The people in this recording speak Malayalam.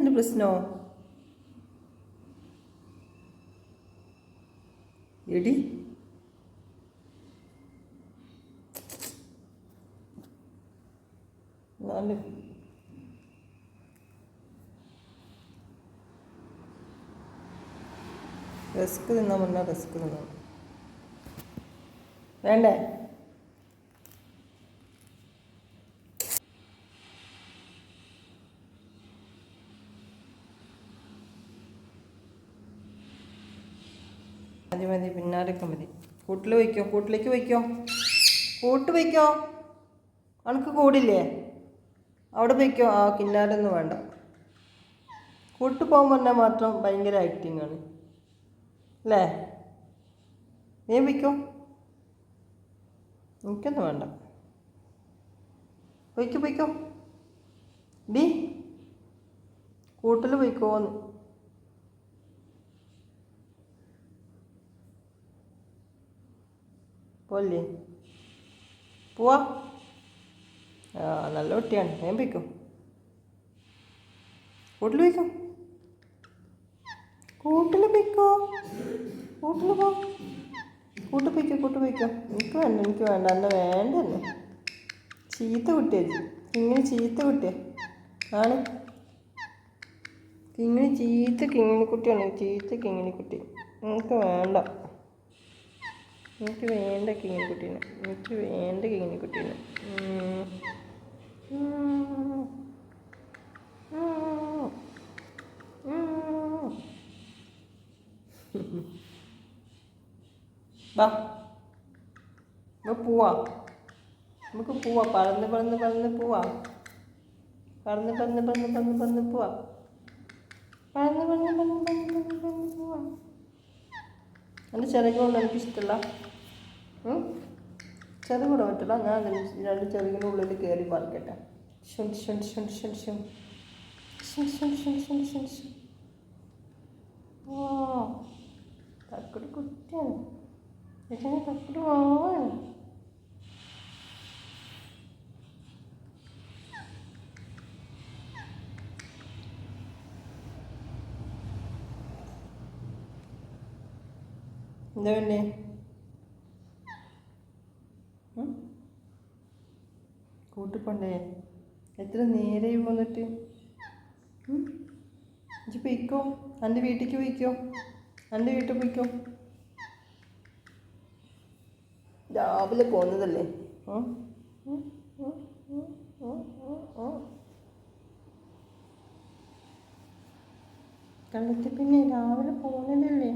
എന്റെ പ്രശ്നമോ എടി. റിസ്ക് തിന്നാൻ പറഞ്ഞാൽ റിസ്ക് തിന്നാം. വേണ്ടേ? മതി മതി പിന്നാലൊക്കെ മതി. കൂട്ടിൽ വയ്ക്കോ കൂട്ടിലേക്ക് വയ്ക്കോ. കൂട്ട് വയ്ക്കോ. അനക്ക് കൂടില്ലേ? അവിടെ വയ്ക്കോ. ആ കിന്നാലൊന്നും വേണ്ട. കൂട്ട് പോകുമ്പോൾ തന്നെ മാത്രം ഭയങ്കര ആക്ടിങ് ആണ്. അല്ലേ? നീ വയ്ക്കോ. എനിക്കൊന്നും വേണ്ട. വയ്ക്കോ വയ്ക്കോ. ഡി കൂട്ടിൽ വയ്ക്കോന്ന്. പോലെ പോവാ. ആ നല്ല കുട്ടിയാണ്. ഞാൻ പോയിക്കും കൂട്ടിൽ പോയിക്കും കൂട്ടിൽ പോയിക്കോ കൂട്ടിൽ പോ. കൂട്ട് പോയിക്കോ കൂട്ട് പോയിക്കോ എനിക്ക് വേണ്ട എനിക്ക് വേണ്ട. എന്നെ വേണ്ട തന്നെ ചീത്ത കുട്ടിയായി ഇങ്ങനെ ചീത്ത കുട്ടിയാ. ആണ്. കിങ്ങിണി ചീത്ത കിങ്ങിണി കുട്ടിയാണ്. ചീത്ത കിങ്ങിണി കുട്ടി. എനിക്ക് വേണ്ട. എനിക്ക് വേണ്ട കിങ്ങിനിക്കുട്ടീനെ എനിക്ക് വേണ്ട കിങ്ങിണി കുട്ടീനെ ഉം. ഉം. ഉം. ഉം. വാ പോവാ നമുക്ക് പോവാ പറന്ന് പറന്ന് പറന്ന് പോവാ പറന്ന് പറന്ന് പറന്ന് പറന്ന് പറന്ന് പോവാ പറന്ന് പറന്ന് പറന്ന് പറന്ന് പറന്ന് പോവാ എന്റെ ചിറകുകൊണ്ട് എനിക്ക് ഇഷ്ടമല്ല ചെറുകൂടെ പറ്റില്ല ഞാൻ രണ്ട് ചെറുകിന്റെ ഉള്ളിൽ കയറി പറക്കട്ടെ. ഷുൻ ഷുൻ ഷുൻ ഷുൻ ഷുൻ ഷുൻ ഷുൻ ഷുൻ ഷുൻ ഷുൻ ഷുൻ ഓ എന്താ വേണ്ടേ കൂട്ടിപ്പോണ്ടേ എത്ര നേരെയും വന്നിട്ട്. ഇജ്ജ് പൊയ്ക്കോ. എന്റെ വീട്ടിലേക്ക് പോയിക്കോ. എന്റെ വീട്ടിൽ പോയിക്കോ. രാവിലെ പോന്നതല്ലേ? കണ്ടിട്ട് പിന്നെ രാവിലെ പോകുന്നതല്ലേ